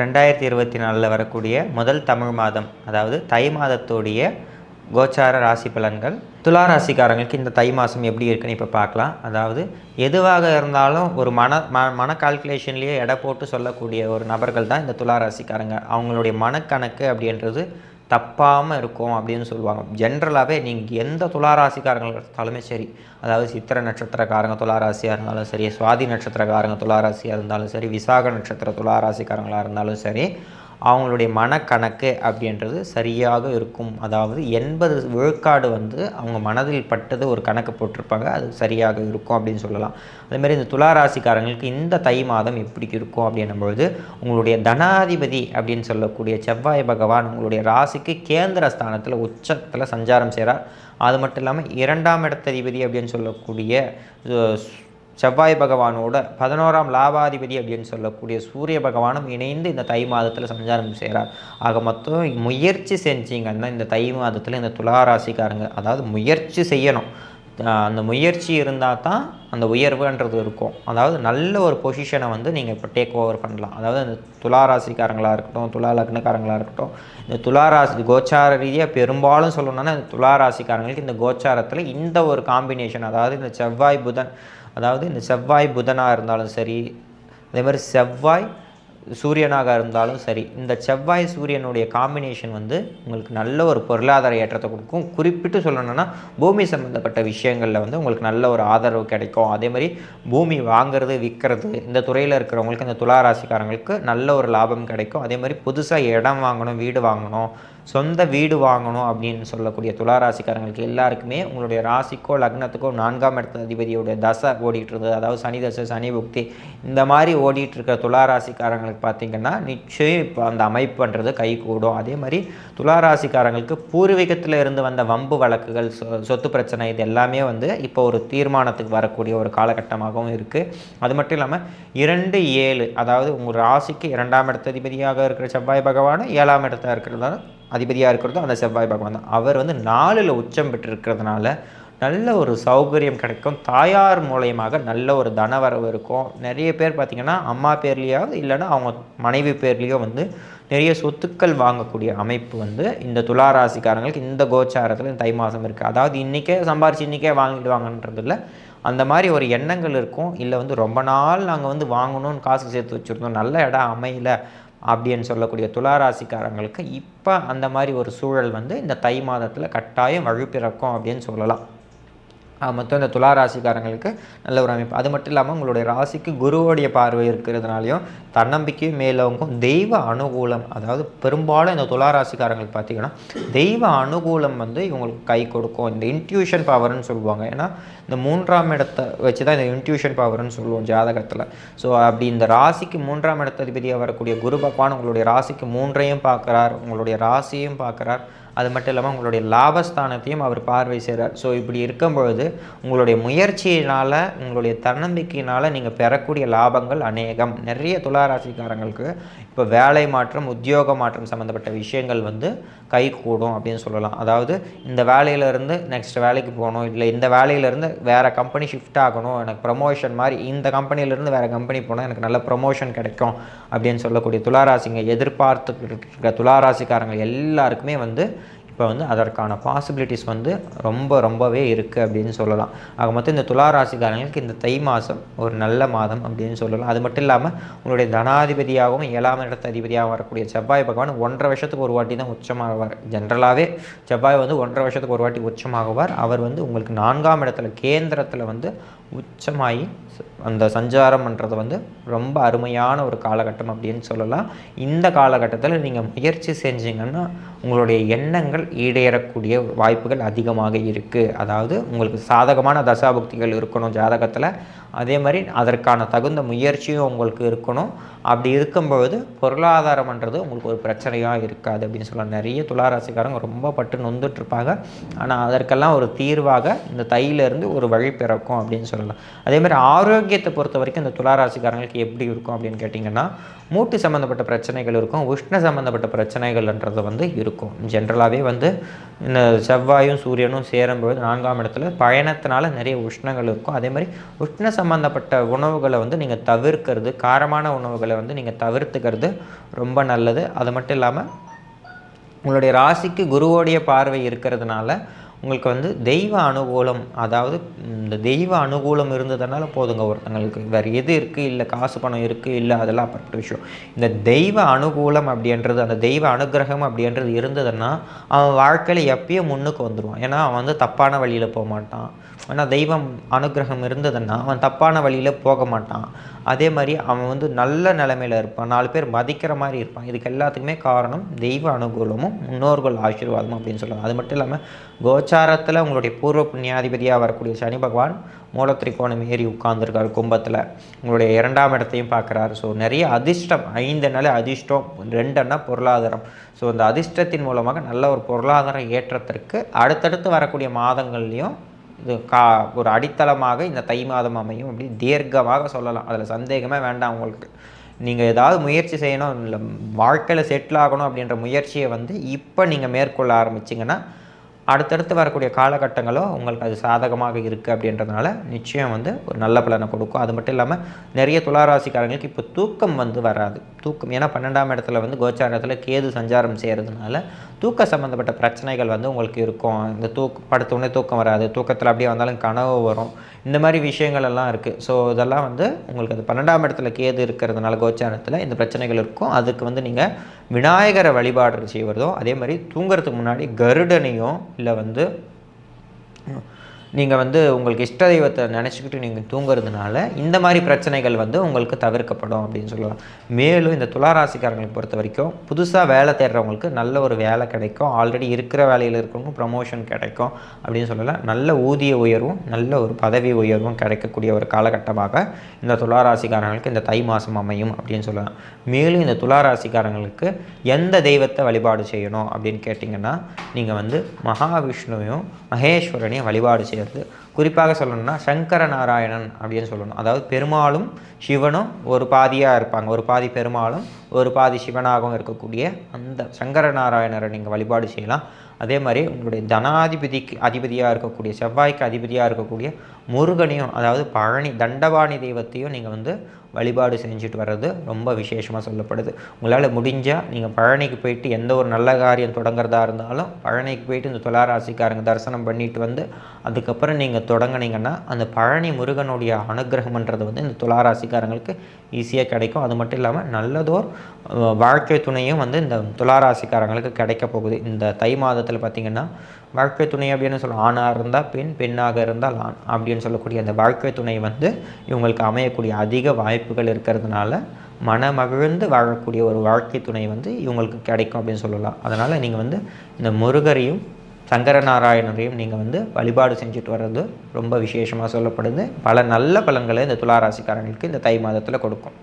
ரெண்டாயிரத்தி இருபத்தி நாலில் வரக்கூடிய முதல் தமிழ் மாதம் அதாவது தை மாதத்துடைய கோச்சார ராசி பலன்கள். துலா ராசிக்காரங்களுக்கு இந்த தை மாதம் எப்படி இருக்குன்னு இப்போ பார்க்கலாம். அதாவது எதுவாக இருந்தாலும் ஒரு மன ம மன கால்குலேஷன்லேயே எடை போட்டு சொல்லக்கூடிய ஒரு நபர்கள் தான் இந்த துலா ராசிக்காரங்க. அவங்களுடைய மனக்கணக்கு அப்படின்றது தப்பாமல் இருக்கும் அப்படின்னு சொல்லுவாங்க. ஜென்ரலாகவே நீங்கள் எந்த துளாராசிக்காரங்கள் எடுத்தாலுமே சரி. அதாவது சித்திர நட்சத்திரக்காரங்க துளாராசியாக இருந்தாலும் சரி சுவாதி நட்சத்திரக்காரங்க துளாராசியாக இருந்தாலும் சரி விசாக நட்சத்திர துளாராசிக்காரங்களாக இருந்தாலும் சரி அவங்களுடைய மனக்கணக்கு அப்படின்றது சரியாக இருக்கும். அதாவது எண்பது விழுக்காடு வந்து அவங்க மனதில் பட்டது ஒரு கணக்கு போட்டிருப்பாங்க. அது சரியாக இருக்கும் அப்படின்னு சொல்லலாம். அதேமாதிரி இந்த துளாராசிக்காரங்களுக்கு இந்த தை மாதம் எப்படி இருக்கும் அப்படின்னும்பொழுது உங்களுடைய தனாதிபதி அப்படின்னு சொல்லக்கூடிய செவ்வாய் பகவான் உங்களுடைய ராசிக்கு கேந்திர ஸ்தானத்தில் உச்சத்தில் சஞ்சாரம் செய்கிறார் அது மட்டும் இல்லாமல் இரண்டாம் இடத்ததிபதி அப்படின்னு சொல்லக்கூடிய செவ்வாய் பகவானோட பதினோராம் லாபாதிபதி அப்படின்னு சொல்லக்கூடிய சூரிய பகவானும் இணைந்து இந்த தை மாதத்தில் சஞ்சாரம் செய்கிறார் ஆக மொத்தம் முயற்சி செஞ்சீங்கன்னா இந்த தை மாதத்தில் இந்த துளாராசிக்காரங்க அதாவது முயற்சி செய்யணும். அந்த முயற்சி இருந்தால் தான் அந்த உயர்வுன்றது இருக்கும். அதாவது நல்ல ஒரு பொசிஷனை வந்து நீங்கள் இப்போ டேக் ஓவர் பண்ணலாம். அதாவது இந்த துளாராசிக்காரங்களாக இருக்கட்டும் துலா லக்னக்காரங்களாக இருக்கட்டும் இந்த துளாராசி கோச்சார ரீதியாக பெரும்பாலும் சொல்லணும்னா இந்த துளாராசிக்காரங்களுக்கு இந்த கோச்சாரத்தில் இந்த ஒரு காம்பினேஷன் அதாவது இந்த செவ்வாய் புதன் அதாவது இந்த செவ்வாய் புதனாக இருந்தாலும் சரி அதே மாதிரி செவ்வாய் சூரியனாக இருந்தாலும் சரி இந்த செவ்வாய் சூரியனுடைய காம்பினேஷன் வந்து உங்களுக்கு நல்ல ஒரு பொருளாதார ஏற்றத்தை கொடுக்கும். குறிப்பிட்டு சொல்லணும்னா பூமி சம்மந்தப்பட்ட விஷயங்களில் வந்து உங்களுக்கு நல்ல ஒரு ஆதரவு கிடைக்கும். அதே மாதிரி பூமி வாங்குறது விற்கிறது இந்த துறையில் இருக்கிறவங்களுக்கு இந்த துளாராசிக்காரங்களுக்கு நல்ல ஒரு லாபம் கிடைக்கும். அதே மாதிரி புதுசாக இடம் வாங்கணும் வீடு வாங்கணும் சொந்த வீடு வாங்கணும் அப்படின்னு சொல்லக்கூடிய துளாராசிக்காரங்களுக்கு எல்லாருக்குமே உங்களுடைய ராசிக்கோ லக்னத்துக்கோ நான்காம் இடத்த அதிபதியோடைய தசை ஓடிட்டு இருந்தது. அதாவது சனி தசை சனி புக்தி இந்த மாதிரி ஓடிட்டு இருக்கிற துளாராசிக்காரங்களுக்கு பார்த்தீங்கன்னா நிச்சயம் இப்போ அந்த அமைப்புன்றது கை கூடும். அதே மாதிரி துளாராசிக்காரங்களுக்கு பூர்வீகத்தில் இருந்து வந்த வம்பு வழக்குகள் சொத்து பிரச்சனை இது எல்லாமே வந்து இப்போ ஒரு தீர்மானத்துக்கு வரக்கூடிய ஒரு காலகட்டமாகவும் இருக்குது அது மட்டும் இல்லாமல் இரண்டு ஏழு அதாவது உங்கள் ராசிக்கு இரண்டாம் இடத்த அதிபதியாக இருக்கிற செவ்வாய் பகவானும் ஏழாம் இடத்த இருக்கிறதால அதிபதியாக இருக்கிறதும் அந்த செவ்வாய் பகவான் தான். அவர் வந்து நாலில் உச்சம் பெற்றிருக்கிறதுனால நல்ல ஒரு சௌகரியம் கிடைக்கும். தாயார் மூலயமாக நல்ல ஒரு தனவரவு இருக்கும். நிறைய பேர் பார்த்திங்கன்னா அம்மா பேர்லேயாவது இல்லைன்னா அவங்க மனைவி பேர்லேயோ வந்து நிறைய சொத்துக்கள் வாங்கக்கூடிய அமைப்பு வந்து இந்த துளாராசிக்காரங்களுக்கு இந்த கோச்சாரத்தில் தை மாதம் இருக்குது அதாவது இன்றைக்கே சம்பாரிச்சு இன்றைக்கே வாங்கிடுவாங்கன்றதில்ல. அந்த மாதிரி ஒரு எண்ணங்கள் இருக்கும். இல்லை வந்து ரொம்ப நாள் நாங்கள் வந்து வாங்கணும்னு காசு சேர்த்து வச்சுருந்தோம். நல்ல இடம் அமையல அப்படின்னு சொல்லக்கூடிய துளாராசிக்காரங்களுக்கு இப்போ அந்த மாதிரி ஒரு சூழல் வந்து இந்த தை மாதத்தில் கட்டாயம் வழுப்பிறக்கும் அப்படின்னு சொல்லலாம். மொத்தம் இந்த துலா ராசிக்காரங்களுக்கு நல்ல ஒரு அமைப்பு. அது மட்டும் இல்லாமல் உங்களுடைய ராசிக்கு குருவோடைய பார்வை இருக்கிறதுனாலையும் தன்னம்பிக்கையும் மேலவங்கும் தெய்வ அனுகூலம் அதாவது பெரும்பாலும் இந்த துலா ராசிக்காரங்களுக்கு பார்த்தீங்கன்னா தெய்வ அனுகூலம் வந்து இவங்களுக்கு கை கொடுக்கும். இந்த இன்ட்யூஷன் பவர்னு சொல்லுவாங்க. ஏன்னா இந்த மூன்றாம் இடத்தை வச்சு தான் இந்த இன்ட்யூஷன் பவர்னு சொல்லுவோம் ஜாதகத்தில். ஸோ அப்படி இந்த ராசிக்கு மூன்றாம் இடத்ததிபதியாக வரக்கூடிய குரு பகவான் உங்களுடைய ராசிக்கு மூன்றையும் பார்க்குறார் உங்களுடைய ராசியும் பார்க்குறார். அது மட்டும் இல்லாமல் உங்களுடைய லாபஸ்தானத்தையும் அவர் பார்வை செய்கிறார் ஸோ இப்படி இருக்கும்பொழுது உங்களுடைய முயற்சியினால் உங்களுடைய தன்னம்பிக்கையினால் நீங்கள் பெறக்கூடிய லாபங்கள் அநேகம். நிறைய துளாராசிக்காரங்களுக்கு இப்போ வேலை மாற்றம் உத்தியோக மாற்றம் சம்மந்தப்பட்ட விஷயங்கள் வந்து கை கூடும் அப்படின்னு சொல்லலாம். அதாவது இந்த வேலையிலேருந்து நெக்ஸ்ட் வேலைக்கு போகணும் இல்லை இந்த வேலையிலேருந்து வேறு கம்பெனி ஷிஃப்ட் ஆகணும் எனக்கு ப்ரமோஷன் மாதிரி இந்த கம்பெனிலேருந்து வேறு கம்பெனி போனால் எனக்கு நல்ல ப்ரமோஷன் கிடைக்கும் அப்படின்னு சொல்லக்கூடிய துளாராசிங்க எதிர்பார்த்து இருக்கிற துளாராசிக்காரங்க எல்லாருக்குமே வந்து இப்போ வந்து அதற்கான பாசிபிலிட்டிஸ் வந்து ரொம்ப ரொம்பவே இருக்குது அப்படின்னு சொல்லலாம். ஆக மொத்தம் இந்த துளாராசிக்காரங்களுக்கு இந்த தை மாதம் ஒரு நல்ல மாதம் அப்படின்னு சொல்லலாம். அது மட்டும் இல்லாமல் உங்களுடைய தனாதிபதியாகவும் ஏழாம் இடத்த அதிபதியாகவும் வரக்கூடிய செவ்வாய் பகவான் ஒன்றரை வருஷத்துக்கு ஒரு வாட்டி தான் உச்சமாகுவார் ஜென்ரலாகவே செவ்வாய் வந்து ஒன்றரை வருஷத்துக்கு ஒரு வாட்டி உச்சமாகுவார். அவர் வந்து உங்களுக்கு நான்காம் இடத்துல கேந்திரத்தில் வந்து உச்சமாகி அந்த சஞ்சாரம் பண்ணுறது வந்து ரொம்ப அருமையான ஒரு காலகட்டம் அப்படின்னு சொல்லலாம். இந்த காலகட்டத்தில் நீங்கள் முயற்சி செஞ்சீங்கன்னா உங்களுடைய எண்ணங்கள் ஈடேறக்கூடிய வாய்ப்புகள் அதிகமாக இருக்குது அதாவது உங்களுக்கு சாதகமான தசாபுக்திகள் இருக்கணும் ஜாதகத்தில். அதே மாதிரி அதற்கான தகுந்த முயற்சியும் உங்களுக்கு இருக்கணும். அப்படி இருக்கும்பொழுது பொருளாதாரம்ன்றது உங்களுக்கு ஒரு பிரச்சனையாக இருக்காது அப்படின்னு சொல்லலாம். நிறைய துளாராசிக்காரங்க ரொம்ப பட்டு நொந்துட்ருப்பாங்க ஆனால் அதற்கெல்லாம் ஒரு தீர்வாக இந்த தையிலேருந்து ஒரு வழி பிறக்கும் அப்படின்னு சொல்லலாம். சொல்லலாம். அதே மாதிரி ஆரோக்கியத்தை பொறுத்த வரைக்கும் இந்த துளாராசிக்காரங்களுக்கு எப்படி இருக்கும் அப்படின்னு கேட்டிங்கன்னா மூட்டு சம்மந்தப்பட்ட பிரச்சனைகள் இருக்கும் உஷ்ண சம்மந்தப்பட்ட பிரச்சனைகள்ன்றது வந்து இருக்கும். ஜென்ரலாகவே வந்து இந்த செவ்வாயும் சூரியனும் சேரும்போது நான்காம் இடத்துல பயணத்தினால நிறைய உஷ்ணங்கள் இருக்கும். அதே மாதிரி உஷ்ண சம்மந்தப்பட்ட உணவுகளை வந்து நீங்கள் தவிர்க்கிறது காரமான உணவுகளை வந்து நீங்கள் தவிர்த்துக்கிறது ரொம்ப நல்லது. அது மட்டும் இல்லாமல் உங்களுடைய ராசிக்கு குருவோடைய பார்வை இருக்கிறதுனால உங்களுக்கு வந்து தெய்வ அனுகூலம் அதாவது இந்த தெய்வ அனுகூலம் இருந்ததுனால போதுங்க ஒருத்தங்களுக்கு. வேறு எது இருக்குது இல்லை காசு பணம் இருக்குது இல்லை அதெல்லாம் அப்படி விஷயம். இந்த தெய்வ அனுகூலம் அப்படின்றது அந்த தெய்வ அனுகிரகம் அப்படின்றது இருந்ததுன்னா அவன் வாழ்க்கையில் எப்பயும் முன்னுக்கு வந்துடுவான் ஏன்னா அவன் வந்து தப்பான வழியில் போக மாட்டான். ஆனால் தெய்வம் அனுகிரகம் இருந்ததுன்னா அவன் தப்பான வழியில் போக மாட்டான். அதே மாதிரி அவன் வந்து நல்ல நிலைமையில் இருப்பான். நாலு பேர் மதிக்கிற மாதிரி இருப்பான். இதுக்கு எல்லாத்துக்குமே காரணம் தெய்வ அனுகூலமும் முன்னோர்கள் ஆசீர்வாதமும் அப்படின்னு சொல்லலாம். அது மட்டும் இல்லாமல் கோச்சாரத்தில் உங்களுடைய பூர்வ புண்ணியாதிபதியாக வரக்கூடிய சனி பகவான் மூலத்திரிக்கோணம் ஏறி உட்கார்ந்துருக்கார் கும்பத்தில். உங்களுடைய இரண்டாம் இடத்தையும் பார்க்குறாரு. ஸோ நிறைய அதிர்ஷ்டம். ஐந்து நாளே அதிர்ஷ்டம். ரெண்டுன்னா பொருளாதாரம். ஸோ அந்த அதிர்ஷ்டத்தின் மூலமாக நல்ல ஒரு பொருளாதார ஏற்றத்திற்கு அடுத்தடுத்து வரக்கூடிய மாதங்கள்லேயும் இது கா ஒரு அடித்தளமாக இந்த தை மாதம் அமையும். அப்படி தீர்க்கமாக சொல்லலாம். அதில் சந்தேகமே வேண்டாம் உங்களுக்கு. நீங்கள் ஏதாவது முயற்சி செய்யணும். இல்லை வாழ்க்கையில் செட்டில் ஆகணும் அப்படின்ற முயற்சியை வந்து இப்போ நீங்கள் மேற்கொள்ள ஆரம்பிச்சிங்கன்னா அடுத்தடுத்து வரக்கூடிய காலகட்டங்களும் உங்களுக்கு அது சாதகமாக இருக்குது அப்படின்றதுனால நிச்சயம் வந்து ஒரு நல்ல பலனை கொடுக்கும். அது மட்டும் இல்லாமல் நிறைய துளாராசிக்காரங்களுக்கு இப்போ தூக்கம் வந்து வராது. தூக்கம் ஏன்னா பன்னெண்டாம் இடத்துல வந்து கோச்சாரத்தில் கேது சஞ்சாரம் செய்கிறதுனால தூக்க சம்மந்தப்பட்ட பிரச்சனைகள் வந்து உங்களுக்கு இருக்கும். இந்த படுத்த படுத்தோடனே தூக்கம் வராது. தூக்கத்தில் அப்படியே வந்தாலும் கனவு வரும். இந்த மாதிரி விஷயங்கள் எல்லாம் இருக்குது ஸோ இதெல்லாம் வந்து உங்களுக்கு அது பன்னெண்டாம் இடத்துல கேது இருக்கிறதுனால கோச்சாரத்தில் இந்த பிரச்சனைகள் இருக்கும். அதுக்கு வந்து நீங்கள் விநாயகரை வழிபாடு செய்வதோ அதே மாதிரி தூங்குறதுக்கு முன்னாடி கருடனையும் இல்லை வந்து நீங்கள் வந்து உங்களுக்கு இஷ்ட தெய்வத்தை நினச்சிக்கிட்டு நீங்கள் தூங்குறதுனால இந்த மாதிரி பிரச்சனைகள் வந்து உங்களுக்கு தவிர்க்கப்படும் அப்படின்னு சொல்லலாம். மேலும் இந்த துளாராசிக்காரங்களை பொறுத்த வரைக்கும் புதுசாக வேலை தேடுறவங்களுக்கு நல்ல ஒரு வேலை கிடைக்கும். ஆல்ரெடி இருக்கிற வேலையில் இருக்கிறவங்க ப்ரமோஷன் கிடைக்கும் அப்படின்னு சொல்லலாம். நல்ல ஊதிய உயர்வும் நல்ல ஒரு பதவி உயர்வும் கிடைக்கக்கூடிய ஒரு காலகட்டமாக இந்த துளாராசிக்காரங்களுக்கு இந்த தை மாதம் அமையும் அப்படின்னு சொல்லலாம். மேலும் இந்த துளாராசிக்காரங்களுக்கு எந்த தெய்வத்தை வழிபாடு செய்யணும் அப்படின்னு கேட்டிங்கன்னா நீங்கள் வந்து மகாவிஷ்ணுவையும் மகேஸ்வரனையும் வழிபாடு செய்ய செய்கிறது குறிப்பாக சொல்லணும்னா சங்கர நாராயணன் அப்படின்னு சொல்லணும். அதாவது பெருமாளும் சிவனும் ஒரு பாதியாக இருப்பாங்க. ஒரு பாதி பெருமாளும் ஒரு பாதி சிவனாகவும் இருக்கக்கூடிய அந்த சங்கர நாராயணரை நீங்கள் வழிபாடு செய்யலாம். அதே மாதிரி உங்களுடைய தனாதிபதிக்கு அதிபதியாக இருக்கக்கூடிய செவ்வாய்க்கு அதிபதியாக இருக்கக்கூடிய முருகனையும் அதாவது பழனி தண்டபாணி தெய்வத்தையும் நீங்கள் வந்து வழிபாடு செஞ்சுட்டு வர்றது ரொம்ப விசேஷமாக சொல்லப்படுது. உங்களால் முடிஞ்சால் நீங்கள் பழனிக்கு போயிட்டு எந்த ஒரு நல்ல காரியம் தொடங்குறதா இருந்தாலும் பழனிக்கு போயிட்டு இந்த துளாராசிக்காரங்க தரிசனம் பண்ணிட்டு வந்து அதுக்கப்புறம் நீங்கள் தொடங்கினீங்கன்னா அந்த பழனி முருகனுடைய அனுகிரகம்ன்றது வந்து இந்த துளாராசிக்காரங்களுக்கு ஈஸியாக கிடைக்கும். அது மட்டும் இல்லாமல் நல்லதோர் வாழ்க்கை துணையும் வந்து இந்த துளாராசிக்காரங்களுக்கு கிடைக்க போகுது. இந்த தை மாதத்தில் பார்த்திங்கன்னா வாழ்க்கை துணை அப்படின்னு சொல்லலாம் ஆணாக இருந்தால் பெண் பெண்ணாக இருந்தால் ஆண் அப்படின்னு சொல்லக்கூடிய அந்த வாழ்க்கை துணை வந்து இவங்களுக்கு அமையக்கூடிய அதிக வாய்ப்புகள் இருக்கிறதுனால மனமகிழ்ந்து வாழக்கூடிய ஒரு வாழ்க்கை துணை வந்து இவங்களுக்கு கிடைக்கும் அப்படின்னு சொல்லலாம். அதனால் நீங்கள் வந்து இந்த முருகரையும் சங்கரநாராயணரையும் நீங்கள் வந்து வழிபாடு செஞ்சுட்டு வர்றது ரொம்ப விசேஷமாக சொல்லப்படுது. பல நல்ல பலன்களை இந்த துளாராசிக்காரங்களுக்கு இந்த தை மாதத்தில் கொடுக்கும்.